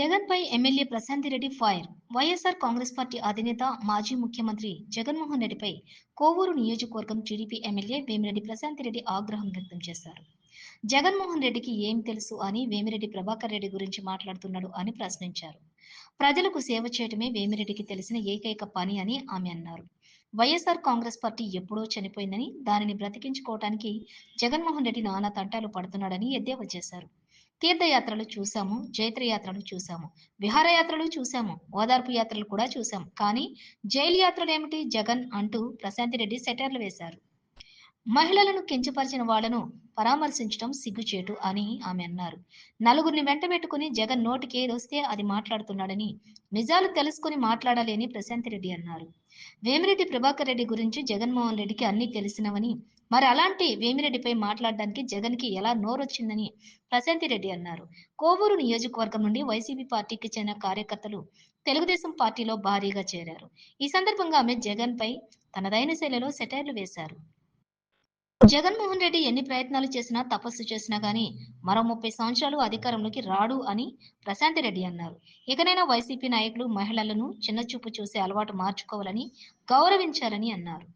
జగన్ పై MLA Prashanti Reddy fire. YSR Congress party అధినేత మాజీ ముఖ్యమంత్రి జగన్మోహన్ రెడ్డిపై కోవూరు నియోజకవర్గం టీడీపీ ఎమ్మెల్యే వేమిరెడ్డి ప్రశాంతి రెడ్డి ఆగ్రహం వ్యక్తం చేశారు. జగన్మోహన్ రెడ్డికి ఏం తెలుసు అని వేమిరెడ్డి ప్రభాకర్ రెడ్డి గురించి మాట్లాడుతున్నాడు అని ప్రశ్నించారు. ప్రజలకు సేవ చేయటమే వేమిరెడ్డికి తెలిసిన ఏకైక పని అని ఆమె అన్నారు. వైఎస్ఆర్ కాంగ్రెస్ పార్టీ ఎప్పుడో చనిపోయిందని దానిని బ్రతికించుకోవటానికి జగన్మోహన్ రెడ్డి నానా తంటాలు పడుతున్నాడని ఎద్దేవా చేశారు. తీర్థయాత్రలు చూశాము జైత్రయాత్రలు చూశాము విహారయాత్రలు చూశాము ఓదార్పు యాత్రలు కూడా చూశాం కానీ జైలు యాత్రలు ఏమిటి? జగన్ అంటూ ప్రశాంతి రెడ్డి సెటర్లు వేశారు. మహిళలను కించపరిచిన వాళ్ళను పరామర్శించడం సిగ్గుచేటు అని ఆమె అన్నారు. నలుగురిని వెంట పెట్టుకుని జగన్ నోటికి ఏదొస్తే అది మాట్లాడుతున్నాడని నిజాలు తెలుసుకుని మాట్లాడాలి అని ప్రశాంతిరెడ్డి అన్నారు. వేమిరెడ్డి ప్రభాకర్ రెడ్డి గురించి జగన్మోహన్ రెడ్డికి అన్ని తెలిసినవని మరి అలాంటి వేమిరెడ్డిపై మాట్లాడడానికి జగన్కి ఎలా నోరొచ్చిందని ప్రశాంతి రెడ్డి అన్నారు. కోవూరు నియోజకవర్గం నుండి వైసీపీ పార్టీకి చెందిన కార్యకర్తలు తెలుగుదేశం పార్టీలో భారీగా చేరారు. ఈ సందర్భంగా ఆమె జగన్ పై తనదైన శైలిలో సెటైర్లు వేశారు. జగన్మోహన్ రెడ్డి ఎన్ని ప్రయత్నాలు చేసినా తపస్సు చేసినా గానీ మరో ముప్పై సంవత్సరాలు అధికారంలోకి రాడు అని ప్రశాంతి రెడ్డి అన్నారు. ఇకనైనా వైసీపీ నాయకులు మహిళలను చిన్నచూపు చూసే అలవాటు మార్చుకోవాలని గౌరవించాలని అన్నారు.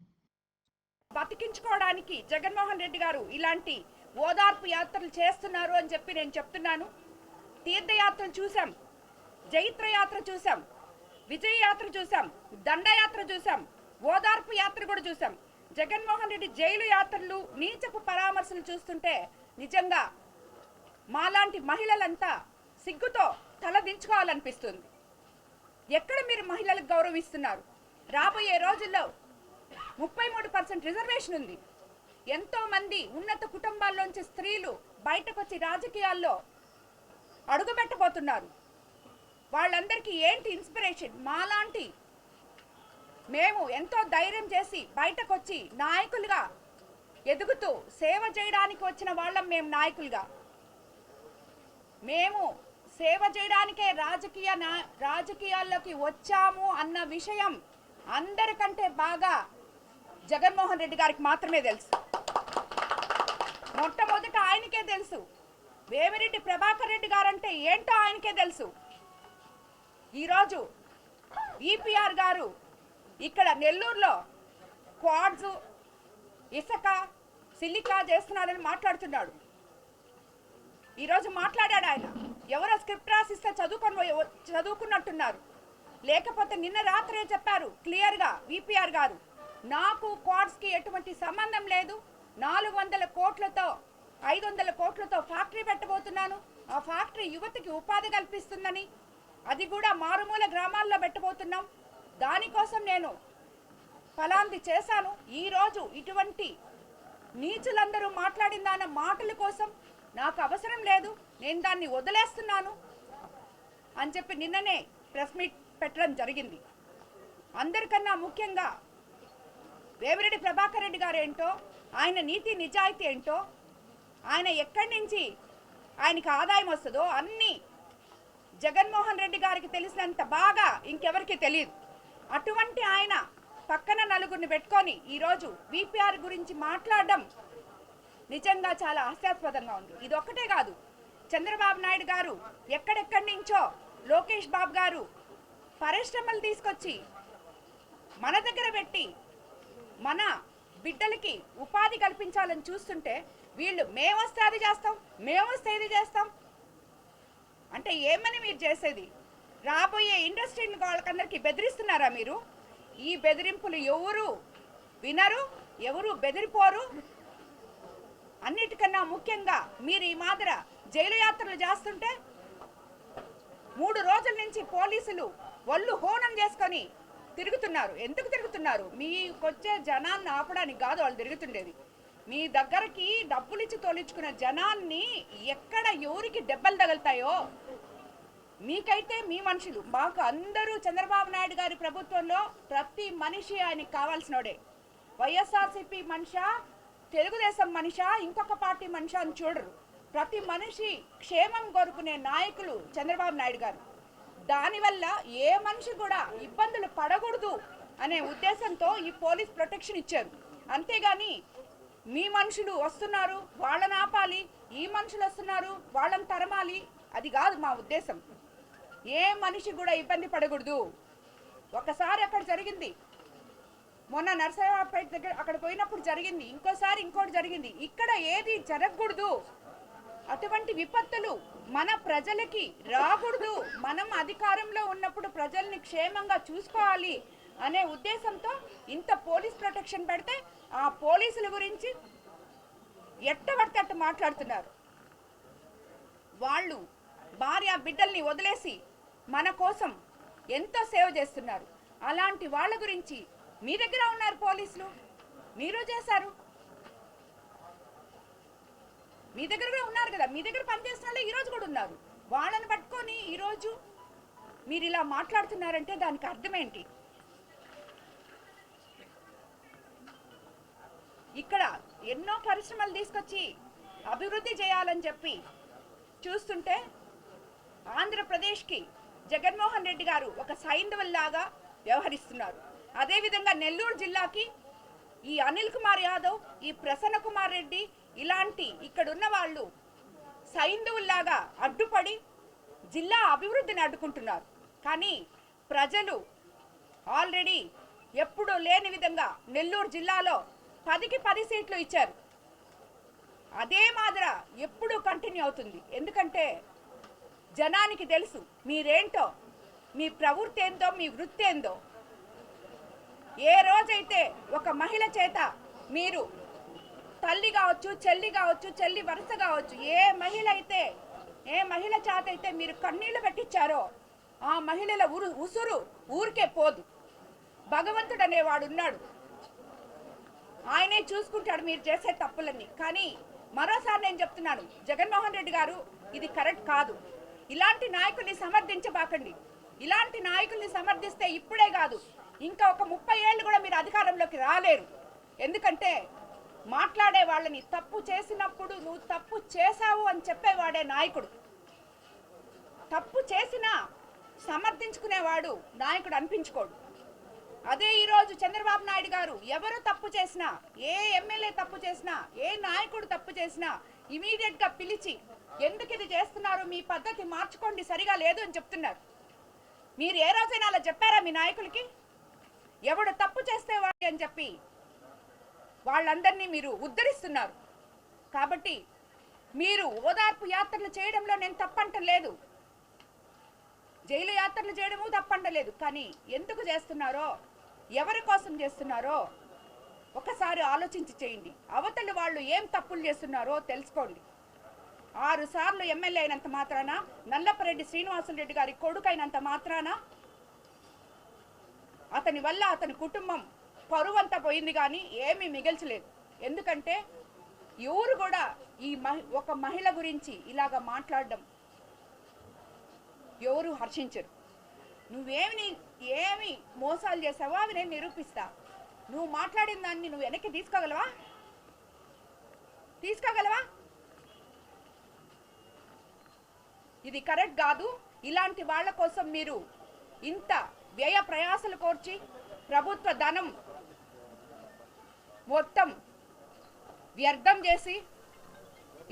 బతికించుకోవడానికి జగన్మోహన్ రెడ్డి గారు ఇలాంటి ఓదార్పు యాత్రలు చేస్తున్నారు అని చెప్పి నేను చెప్తున్నాను. తీర్థయాత్రలు చూసాం జైత్రయాత్ర చూసాం విజయయాత్ర చూసాం దండయాత్ర చూసాం ఓదార్పు యాత్ర కూడా చూసాం జగన్మోహన్ రెడ్డి జైలు యాత్రలు నీచపు పరామర్శలు చూస్తుంటే నిజంగా మాలాంటి మహిళలంతా సిగ్గుతో తలదించుకోవాలనిపిస్తుంది ఎక్కడ మీరు మహిళలకు గౌరవిస్తున్నారు? రాబోయే రోజుల్లో ముప్పై మూడు పర్సెంట్ రిజర్వేషన్ ఉంది. ఎంతో మంది ఉన్నత కుటుంబాల్లోంచి స్త్రీలు బయటకు వచ్చి రాజకీయాల్లో అడుగుపెట్టబోతున్నారు. వాళ్ళందరికీ ఏంటి ఇన్స్పిరేషన్ మాలాంటి మేము ఎంతో ధైర్యం చేసి బయటకు వచ్చి నాయకులుగా ఎదుగుతూ సేవ చేయడానికి వచ్చిన వాళ్ళం మేము నాయకులుగా. మేము సేవ చేయడానికే రాజకీయ నా- రాజకీయాల్లోకి వచ్చాము అన్న విషయం అందరికంటే బాగా జగన్మోహన్ రెడ్డి గారికి మాత్రమే తెలుసు. మొట్టమొదట ఆయనకే తెలుసు. వేమిరెడ్డి ప్రభాకర్ రెడ్డి గారంటే ఏంటో ఆయనకే తెలుసు. ఈరోజు ఈపీఆర్ గారు ఇక్కడ నెల్లూరులో క్వాడ్స్ ఇసుక సిలికా చేస్తున్నారని మాట్లాడుతున్నాడు. ఈరోజు మాట్లాడాడు ఆయన. ఎవరో స్క్రిప్ట్ రాసిస్తే చదువుకొని చదువుకున్నట్టున్నారు. లేకపోతే నిన్న రాత్రే చెప్పారు క్లియర్గా విపిఆర్ గారు. నాకు కార్డ్స్కి ఎటువంటి సంబంధం లేదు. నాలుగు వందల కోట్లతో ఐదు వందల కోట్లతో ఫ్యాక్టరీ పెట్టబోతున్నాను. ఆ ఫ్యాక్టరీ యువతకి ఉపాధి కల్పిస్తుందని. అది కూడా మారుమూల గ్రామాల్లో పెట్టబోతున్నాం. దానికోసం నేను ఫలాంది చేశాను. ఈరోజు ఇటువంటి నీచులందరూ మాట్లాడిందన్న మాటల కోసం నాకు అవసరం లేదు. నేను దాన్ని వదిలేస్తున్నాను అని చెప్పి నిన్ననే ప్రెస్ మీట్ పెట్టడం జరిగింది. అందరికన్నా ముఖ్యంగా రేవిరెడ్డి ప్రభాకర్ రెడ్డి గారు ఏంటో ఆయన నీతి నిజాయితీ ఏంటో ఆయన ఎక్కడి నుంచి ఆయనకి ఆదాయం వస్తుందో అన్నీ జగన్మోహన్ రెడ్డి గారికి తెలిసినంత బాగా ఇంకెవరికి తెలియదు అటువంటి ఆయన పక్కన నలుగురిని పెట్టుకొని ఈరోజు విపిఆర్ గురించి మాట్లాడడం నిజంగా చాలా హాస్యాస్పదంగా ఉంది. ఇది ఒక్కటే కాదు చంద్రబాబు నాయుడు గారు ఎక్కడెక్కడి నుంచో లోకేష్ బాబు గారు పరిశ్రమలు తీసుకొచ్చి మన దగ్గర పెట్టి మన బిడ్డలకి ఉపాధి కల్పించాలని చూస్తుంటే వీళ్ళు మేమొస్తే అది చేస్తాం మేమొస్తే ఇది చేస్తాం. అంటే ఏమని మీరు చేసేది? రాబోయే ఇండస్ట్రీని వాళ్ళకందరికీ బెదిరిస్తున్నారా మీరు? ఈ బెదిరింపులు ఎవరు వినరు ఎవరు బెదిరిపోరు? అన్నిటికన్నా ముఖ్యంగా మీరు ఈ మాదిర జైలు యాత్రలు చేస్తుంటే మూడు రోజుల నుంచి పోలీసులు ఒళ్ళు హోనం చేసుకొని తిరుగుతున్నారు. ఎందుకు తిరుగుతున్నారు? మీకొచ్చే జనాన్ని ఆపడానికి కాదు వాళ్ళు తిరుగుతుండేది. మీ దగ్గరకి డబ్బులిచ్చి తోలించుకున్న జనాన్ని ఎక్కడ ఎవరికి దెబ్బలు తగులుతాయో మీకైతే మీ మనుషులు. మాకు అందరూ చంద్రబాబు నాయుడు గారి ప్రభుత్వంలో ప్రతి మనిషి ఆయనకి కావాల్సినోడే. వైఎస్ఆర్సీపీ మనిషా తెలుగుదేశం మనిషా ఇంకొక పార్టీ మనిషా అని చూడరు. ప్రతి మనిషి క్షేమం కోరుకునే నాయకులు చంద్రబాబు నాయుడు గారు. దానివల్ల ఏ మనిషి కూడా ఇబ్బందులు పడకూడదు అనే ఉద్దేశంతో ఈ పోలీస్ ప్రొటెక్షన్ ఇచ్చారు. అంతేగాని మీ మనుషులు వస్తున్నారు వాళ్ళని ఆపాలి ఈ మనుషులు వస్తున్నారు వాళ్ళని తరమాలి అది కాదు మా ఉద్దేశం. ఏ మనిషి కూడా ఇబ్బంది పడకూడదు. ఒకసారి అక్కడ జరిగింది. మొన్న నరసరావుపేట దగ్గర అక్కడ పోయినప్పుడు జరిగింది ఇంకోసారి ఇంకోటి జరిగింది. ఇక్కడ ఏది జరగకూడదు. అటువంటి విపత్తులు మన ప్రజలకి రాకూడదు. మనం అధికారంలో ఉన్నప్పుడు ప్రజల్ని క్షేమంగా చూసుకోవాలి అనే ఉద్దేశంతో ఇంత పోలీస్ ప్రొటెక్షన్ పెడితే ఆ పోలీసుల గురించి ఎట్టబడితే అట్ట మాట్లాడుతున్నారు. వాళ్ళు భార్య బిడ్డల్ని వదిలేసి మన కోసం ఎంతో సేవ చేస్తున్నారు. అలాంటి వాళ్ళ గురించి మీ దగ్గర ఉన్నారు పోలీసులు? మీరు చేశారు? మీ దగ్గర కూడా ఉన్నారు కదా మీ దగ్గర పనిచేసిన వాళ్ళు ఈరోజు కూడా ఉన్నారు. వాళ్ళని పట్టుకొని ఈరోజు మీరు ఇలా మాట్లాడుతున్నారంటే దానికి అర్థం ఏంటి ఇక్కడ ఎన్నో పరిశ్రమలు తీసుకొచ్చి అభివృద్ధి చేయాలని చెప్పి చూస్తుంటే ఆంధ్రప్రదేశ్కి జగన్మోహన్ రెడ్డి గారు ఒక సైంధవుల్లాగా వ్యవహరిస్తున్నారు. అదేవిధంగా నెల్లూరు జిల్లాకి ఈ అనిల్ కుమార్ యాదవ్ ఈ ప్రసన్న కుమార్ రెడ్డి ఇలాంటి ఇక్కడున్న వాళ్ళు సైంధవుల్లాగా అడ్డుపడి జిల్లా అభివృద్ధిని అడ్డుకుంటున్నారు. కానీ ప్రజలు ఆల్రెడీ ఎప్పుడూ లేని విధంగా నెల్లూరు జిల్లాలో పదికి పది సీట్లు ఇచ్చారు. అదే మాదిర ఎప్పుడూ కంటిన్యూ అవుతుంది. ఎందుకంటే జనానికి తెలుసు మీరేంటో మీ ప్రవృత్తి ఏందో మీ వృత్తి ఏందో. ఏ రోజైతే ఒక మహిళ చేత మీరు తల్లి కావచ్చు చెల్లి కావచ్చు చెల్లి వరుస కావచ్చు ఏ మహిళ అయితే ఏ మహిళ చేత అయితే మీరు కన్నీళ్ళు పెట్టించారో ఆ మహిళల ఉరు ఉసురు ఊరికే పోదు. భగవంతుడు అనేవాడు ఉన్నాడు. ఆయనే చూసుకుంటాడు మీరు చేసే తప్పులన్నీ. కానీ మరోసారి నేను చెప్తున్నాను జగన్మోహన్ రెడ్డి గారు ఇది కరెక్ట్ కాదు. ఇలాంటి నాయకుల్ని సమర్థించబాకండి. ఇలాంటి నాయకుల్ని సమర్థిస్తే ఇప్పుడే కాదు. ఇంకా ఒక ముప్పై ఏళ్ళు కూడా మీరు అధికారంలోకి రాలేరు. ఎందుకంటే మాట్లాడే వాళ్ళని తప్పు చేసినప్పుడు నువ్వు తప్పు చేశావు అని చెప్పేవాడే నాయకుడు. తప్పు చేసినా సమర్థించుకునేవాడు నాయకుడు అనిపించుకోడు. అదే ఈరోజు చంద్రబాబు నాయుడు గారు ఎవరు తప్పు చేసినా ఏ ఎమ్మెల్యే తప్పు చేసినా ఏ నాయకుడు తప్పు చేసినా ఇమీడియట్గా పిలిచి ఎందుకు ఇది చేస్తున్నారు? మీ పద్ధతి మార్చుకోండి సరిగా లేదు అని చెప్తున్నారు. మీరు ఏ రోజైనా అలా చెప్పారా మీ నాయకులకి? ఎవడు తప్పు చేస్తే వాడి అని చెప్పి వాళ్ళందరినీ మీరు ఉద్ధరిస్తున్నారు. కాబట్టి మీరు ఓదార్పు యాత్రలు చేయడంలో నేను తప్పంటలేదు. జైలు యాత్రలు చేయడము తప్పంటలేదు. కానీ ఎందుకు చేస్తున్నారో ఎవరి కోసం చేస్తున్నారో ఒకసారి ఆలోచించి చేయండి. అవతలి వాళ్ళు ఏం తప్పులు చేస్తున్నారో తెలుసుకోండి. ఆరు సార్లు ఎమ్మెల్యే అయినంత మాత్రాన నల్లపరెడ్డి శ్రీనివాసులరెడ్డి గారి కొడుకైనంత మాత్రాన అతని వల్ల అతని కుటుంబం పరువంతా పోయింది కానీ ఏమీ మిగల్చలేదు. ఎందుకంటే ఎవరు కూడా ఈ మహి ఒక మహిళ గురించి ఇలాగ మాట్లాడడం ఎవరు హర్షించరు. నువ్వేమి ఏమి మోసాలు చేసావో అవి నేను నిరూపిస్తా. నువ్వు మాట్లాడిన దాన్ని నువ్వు వెనక్కి తీసుకోగలవా? తీసుకోగలవా? ఇది కరెక్ట్ కాదు. ఇలాంటి వాళ్ళ కోసం మీరు ఇంత వ్యయ ప్రయాసలు కోర్చి ప్రభుత్వ ధనం మొత్తం వ్యర్థం చేసి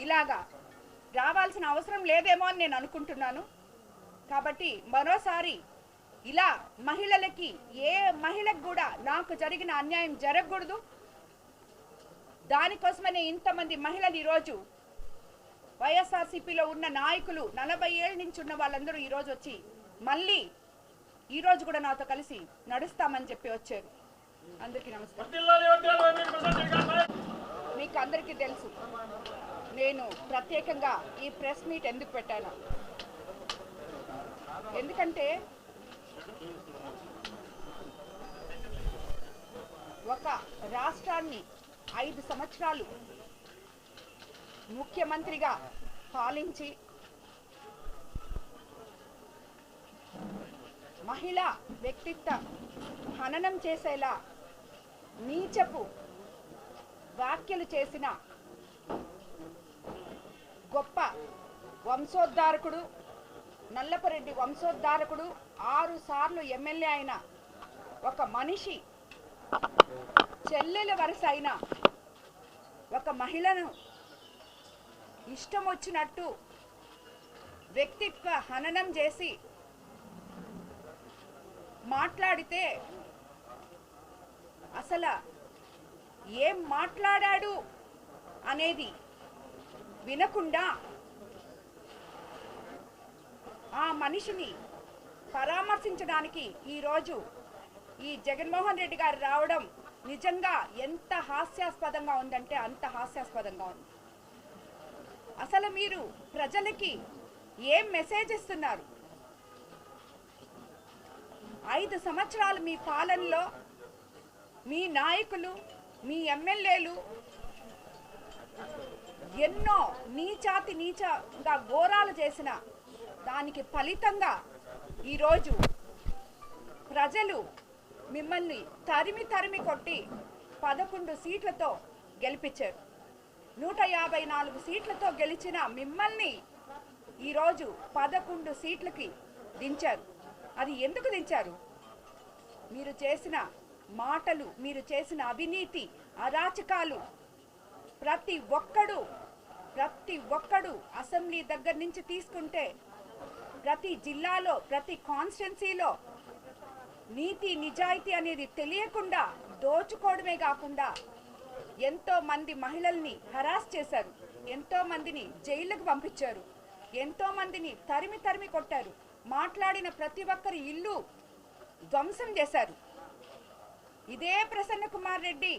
ఇలాగా రావాల్సిన అవసరం లేదేమో అని నేను అనుకుంటున్నాను. కాబట్టి మరోసారి ఇలా మహిళలకి ఏ మహిళకు కూడా నాకు జరిగిన అన్యాయం జరగకూడదు. దానికోసమనే ఇంతమంది మహిళలు ఈరోజు వైఎస్ఆర్సీపీలో ఉన్న నాయకులు నలభై ఏళ్ళ నుంచి ఉన్న వాళ్ళందరూ ఈరోజు వచ్చి మళ్ళీ ఈరోజు కూడా నాతో కలిసి నడుస్తామని చెప్పి వచ్చారు. అందరికీ నమస్కారం. మీకు అందరికీ తెలుసు. నేను ప్రత్యేకంగా ఈ ప్రెస్ మీట్ ఎందుకు పెట్టాను? ఎందుకంటే ఒక రాష్ట్రాన్ని ఐదు సంవత్సరాలు ముఖ్యమంత్రిగా పాలించి మహిళ వ్యక్తిత్వ హననం చేసేలా నీచపు వ్యాఖ్యలు చేసిన గొప్ప వంశోద్ధారకుడు నల్లపరెడ్డి వంశోద్ధారకుడు ఆరు సార్లు ఎమ్మెల్యే అయిన ఒక మనిషి చెల్లెల వరుస అయిన ఒక మహిళను ఇష్టం వచ్చినట్టు వ్యక్తిత్వ హననం చేసి మాట్లాడితే అసలు ఏం మాట్లాడాడు అనేది వినకుండా ఆ మనిషిని పరామర్శించడానికి ఈరోజు ఈ జగన్మోహన్ రెడ్డి గారు రావడం నిజంగా ఎంత హాస్యాస్పదంగా ఉందంటే అంత హాస్యాస్పదంగా ఉంది. అసలు మీరు ప్రజలకి ఏం మెసేజ్ ఇస్తున్నారు? ఐదు సంవత్సరాలు మీ పాలనలో మీ నాయకులు మీ ఎమ్మెల్యేలు ఎన్నో నీచాతి నీచంగా ఘోరాలు చేసిన దానికి ఫలితంగా ఈరోజు ప్రజలు మిమ్మల్ని తరిమి తరిమి కొట్టి పదకొండు సీట్లతో గెలిపించారు. నూట యాభై నాలుగు సీట్లతో గెలిచిన మిమ్మల్ని ఈరోజు పదకొండు సీట్లకి దించారు. అది ఎందుకు దించారు? మీరు చేసిన మాటలు మీరు చేసిన అవినీతి అరాచకాలు. ప్రతి ఒక్కడు ప్రతి ఒక్కడు అసెంబ్లీ దగ్గర నుంచి తీసుకుంటే ప్రతి జిల్లాలో ప్రతి కాన్స్టిట్యున్సీలో నీతి నిజాయితీ అనేది తెలియకుండా దోచుకోవడమే కాకుండా ఎంతో మంది మహిళల్ని హరాస్ చేశారు. ఎంతో మందిని జైలుకు పంపించారు. ఎంతో మందిని తరిమి తరిమి కొట్టారు. మాట్లాడిన ప్రతి ఒక్కరి ఇల్లు ధ్వంసం చేశారు. ఇదే ప్రసన్న కుమార్ రెడ్డి.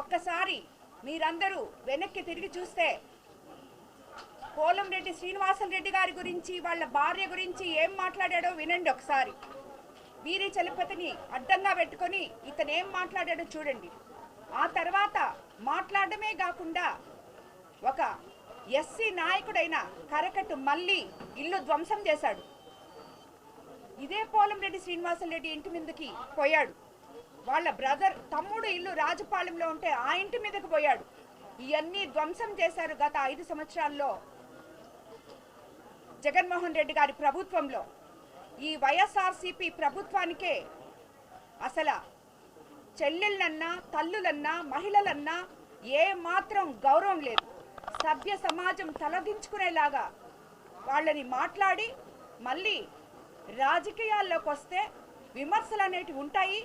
ఒక్కసారి మీరందరూ వెనక్కి తిరిగి చూస్తే పోలంరెడ్డి శ్రీనివాసన్ రెడ్డి గారి గురించి వాళ్ళ భార్య గురించి ఏం మాట్లాడాడో వినండి ఒకసారి. వీరి చలపతిని అడ్డంగా పెట్టుకొని ఇతను ఏం మాట్లాడాడో చూడండి. ఆ తర్వాత మాట్లాడమే కాకుండా ఒక ఎస్సీ నాయకుడైన కరకట్టు మళ్ళీ ఇల్లు ధ్వంసం చేశాడు. ఇదే పోలంరెడ్డి శ్రీనివాసన్ రెడ్డి ఇంటి మీదకి పోయాడు. వాళ్ళ బ్రదర్ తమ్ముడు ఇల్లు రాజపాలెంలో ఉంటే ఆ ఇంటి మీదకి పోయాడు. ఇవన్నీ ధ్వంసం చేశారు గత ఐదు సంవత్సరాల్లో జగన్మోహన్ రెడ్డి గారి ప్రభుత్వంలో. ఈ వైఎస్ఆర్సీపీ ప్రభుత్వానికే అసలు చెల్లెళ్ళన్నా తల్లులన్నా మహిళలన్నా ఏ మాత్రం గౌరవం లేదు. సభ్య సమాజం తలదించుకునేలాగా వాళ్ళని మాట్లాడి మళ్ళీ రాజకీయాల్లోకి వస్తే విమర్శలు అనేటివి ఉంటాయి.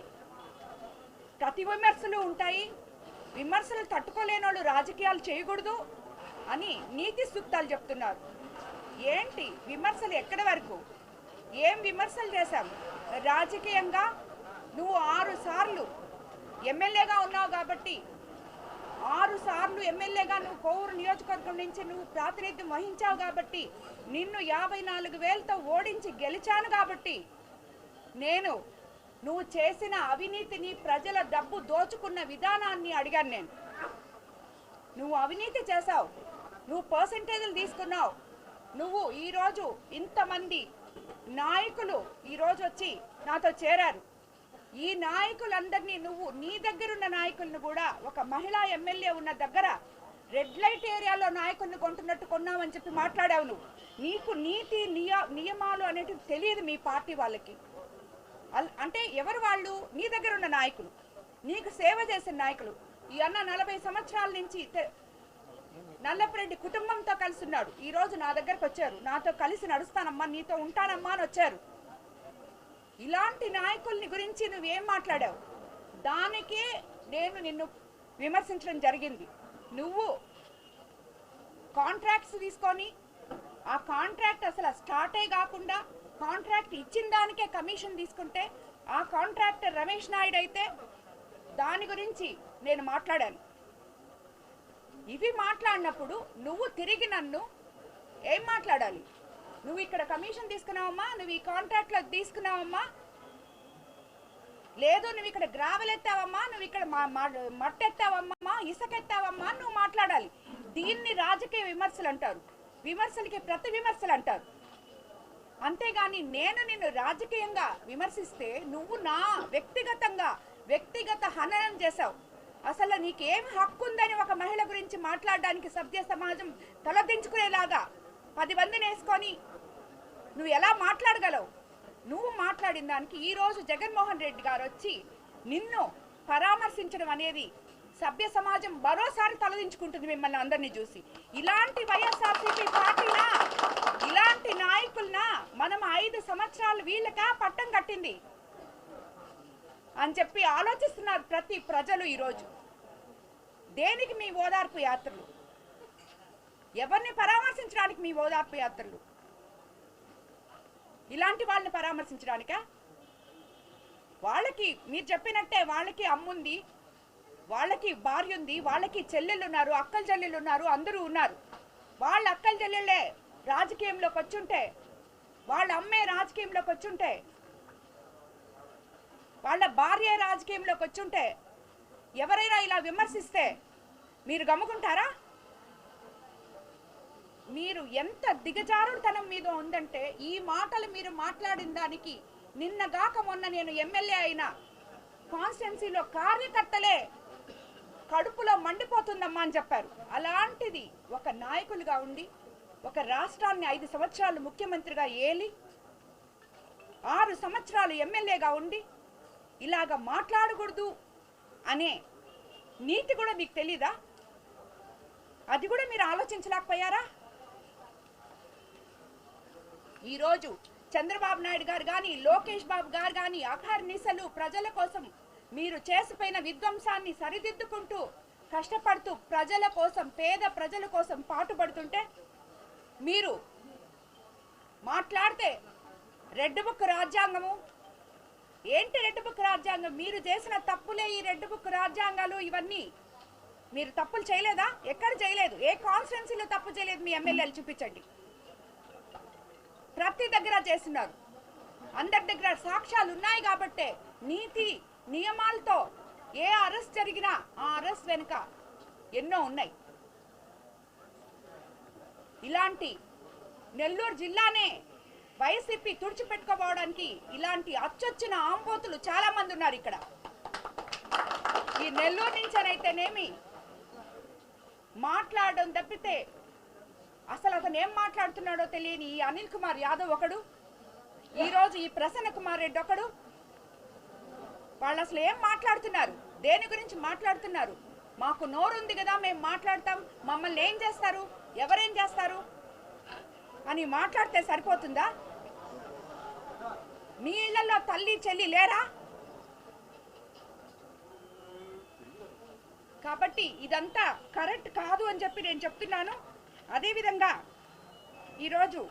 ప్రతి విమర్శలు ఉంటాయి. విమర్శలు తట్టుకోలేని వాళ్ళు రాజకీయాలు చేయకూడదు అని నీతి సూక్తాలు చెప్తున్నారు. ఏంటి? విమర్శలు ఎక్కడి వరకు? ఏం విమర్శలు చేశాం రాజకీయంగా నువ్వు ఆరు సార్లు ఎమ్మెల్యేగా ఉన్నావు కాబట్టి ఆరు సార్లు ఎమ్మెల్యేగా నువ్వు కోవూరు నియోజకవర్గం నుంచి నువ్వు ప్రాతినిధ్యం వహించావు కాబట్టి నిన్ను యాభై నాలుగు వేలతో ఓడించి గెలిచాను కాబట్టి నేను నువ్వు చేసిన అవినీతిని ప్రజల డబ్బు దోచుకున్న విధానాన్ని అడిగాను నేను. నువ్వు అవినీతి చేశావు. నువ్వు పర్సంటేజ్లు తీసుకున్నావు. నువ్వు ఈరోజు ఇంతమంది నాయకులు ఈరోజు వచ్చి నాతో చేరారు. ఈ నాయకులందరినీ నువ్వు నీ దగ్గరున్న నాయకులను కూడా ఒక మహిళా ఎమ్మెల్యే ఉన్న దగ్గర రెడ్ లైట్ ఏరియాలో నాయకుల్ని కొంటున్నట్టు కొన్నావని చెప్పి మాట్లాడావు నువ్వు. నీకు నీతి నియ నియమాలు అనేటివి తెలియదు మీ పార్టీ వాళ్ళకి. అంటే ఎవరు వాళ్ళు? నీ దగ్గర ఉన్న నాయకులు. నీకు సేవ చేసిన నాయకులు. ఈ అన్న నలభై సంవత్సరాల నుంచి తె- నల్లపరెడ్డి కుటుంబంతో కలిసి ఉన్నాడు ఈ రోజు నా దగ్గరకు వచ్చారు. నాతో కలిసి నడుస్తానమ్మా నీతో ఉంటానమ్మా అని వచ్చారు. ఇలాంటి నాయకుల్ని గురించి నువ్వేం మాట్లాడావు? దానికే నేను నిన్ను విమర్శించడం జరిగింది. నువ్వు కాంట్రాక్ట్స్ తీసుకొని ఆ కాంట్రాక్ట్ అసలు స్టార్టే కాకుండా కాంట్రాక్ట్ ఇచ్చిన దానికే కమిషన్ తీసుకుంటే ఆ కాంట్రాక్టర్ రమేష్ నాయుడు అయితే దాని గురించి నేను మాట్లాడాను. ఇవి మాట్లాడినప్పుడు నువ్వు తిరిగి నన్ను ఏం మాట్లాడాలి? నువ్వు ఇక్కడ కమిషన్ తీసుకున్నావమ్మా? నువ్వు ఈ కాంట్రాక్ట్లో తీసుకున్నావమ్మా? లేదు నువ్వు ఇక్కడ గ్రావెల్ ఎత్తావమ్మా? నువ్వు ఇక్కడ మా- ఇసకెత్తావమ్మా నువ్వు మాట్లాడాలి. దీన్ని రాజకీయ విమర్శలు అంటారు. విమర్శలకి ప్రతి విమర్శలు అంటారు. అంతేగాని నేను నిన్ను రాజకీయంగా విమర్శిస్తే నువ్వు నా వ్యక్తిగతంగా వ్యక్తిగత హననం చేశావు. అసలు నీకేం హక్కు ఉందని ఒక మహిళ గురించి మాట్లాడడానికి సభ్య సమాజం తలదించుకునేలాగా పది మందిని వేసుకొని నువ్వు ఎలా మాట్లాడగలవు? నువ్వు మాట్లాడిన దానికి ఈరోజు జగన్మోహన్ రెడ్డి గారు వచ్చి నిన్ను పరామర్శించడం అనేది సభ్య సమాజం మరోసారి తలదించుకుంటుంది మిమ్మల్ని అందరినీ చూసి. ఇలాంటి వైఎస్ఆర్సీపీ పార్టీనా? ఇలాంటి నాయకులనా? మనం ఐదు సంవత్సరాలు వీళ్ళకా పట్టం కట్టింది అని చెప్పి ఆలోచిస్తున్నారు ప్రతి ప్రజలు ఈరోజు. దేనికి మీ ఓదార్పు యాత్రలు? ఎవరిని పరామర్శించడానికి మీ ఓదార్పు యాత్రలు? ఇలాంటి వాళ్ళని పరామర్శించడానికా? వాళ్ళకి మీరు చెప్పినట్టే వాళ్ళకి అమ్ముంది వాళ్ళకి భార్య ఉంది వాళ్ళకి చెల్లెళ్ళు ఉన్నారు అక్కల చెల్లెళ్ళు ఉన్నారు అందరూ ఉన్నారు. వాళ్ళ అక్కల చెల్లెళ్ళే రాజకీయంలోకి వచ్చుంటే వాళ్ళ అమ్మే రాజకీయంలోకి వచ్చుంటే వాళ్ళ భార్య రాజకీయంలోకి వచ్చుంటే ఎవరైనా ఇలా విమర్శిస్తే మీరు గమ్ముకుంటారా? మీరు ఎంత దిగజారుడుతనం మీద ఉందంటే ఈ మాటలు మీరు మాట్లాడిన దానికి నిన్నగాక మొన్న నేను ఎమ్మెల్యే అయిన కాన్స్టిట్యున్సీలో కార్యకర్తలే కడుపులో మండిపోతుందమ్మా అని చెప్పారు. అలాంటిది ఒక నాయకులుగా ఉండి ఒక రాష్ట్రాన్ని ఐదు సంవత్సరాలు ముఖ్యమంత్రిగా ఏలి ఆరు సంవత్సరాలు ఎమ్మెల్యేగా ఉండి ఇలాగ మాట్లాడకూడదు అనే నీతి కూడా మీకు తెలీదా? అది కూడా మీరు ఆలోచించలేకపోయారా? ఈరోజు చంద్రబాబు నాయుడు గారు కానీ లోకేష్ బాబు గారు కానీ అహర్నిశలు ప్రజల కోసం మీరు చేసిపోయిన విధ్వంసాన్ని సరిదిద్దుకుంటూ కష్టపడుతూ ప్రజల కోసం పేద ప్రజల కోసం పాటుపడుతుంటే మీరు మాట్లాడితే రెడ్ బుక్ రాజ్యాంగము ఏంటి రెడ్ బుక్ రాజ్యాంగం? మీరు చేసిన తప్పులే ఈ రెడ్ బుక్ రాజ్యాంగాలు ఇవన్నీ మీరు తప్పులు చేయలేదా? ఎక్కడ చేయలేదు? ఏ కాన్స్టిట్యున్సీలో తప్పు చేయలేదు మీ ఎమ్మెల్యేలు? చూపించండి. ప్రతి దగ్గర చేస్తున్నారు. అందరి దగ్గర సాక్ష్యాలు ఉన్నాయి కాబట్టే నీతి నియమాలతో ఏ అరెస్ట్ జరిగినా ఆ అరెస్ట్ వెనుక ఎన్నో ఉన్నాయి. ఇలాంటి నెల్లూరు జిల్లానే వైసీపీ తుడిచిపెట్టుకోపోవడానికి ఇలాంటి అచ్చొచ్చిన ఆంబోతులు చాలా మంది ఉన్నారు ఇక్కడ. ఈ నెల్లూరు నుంచనైతేనేమి మాట్లాడడం తప్పితే అసలు అతను ఏం మాట్లాడుతున్నాడో తెలియని ఈ అనిల్ కుమార్ యాదవ్ ఒకడు ఈరోజు ఈ ప్రసన్న కుమార్ రెడ్డి ఒకడు వాళ్ళు అసలు ఏం మాట్లాడుతున్నారు? దేని గురించి మాట్లాడుతున్నారు? మాకు నోరుంది కదా మేము మాట్లాడతాం మమ్మల్ని ఏం చేస్తారు? ఎవరేం చేస్తారు? అని మాట్లాడితే సరిపోతుందా? మీ ఇళ్ళలో తల్లి చెల్లి లేరా? కాబట్టి ఇదంతా కరెక్ట్ కాదు అని చెప్పి నేను చెప్తున్నాను. అదేవిధంగా ఈరోజు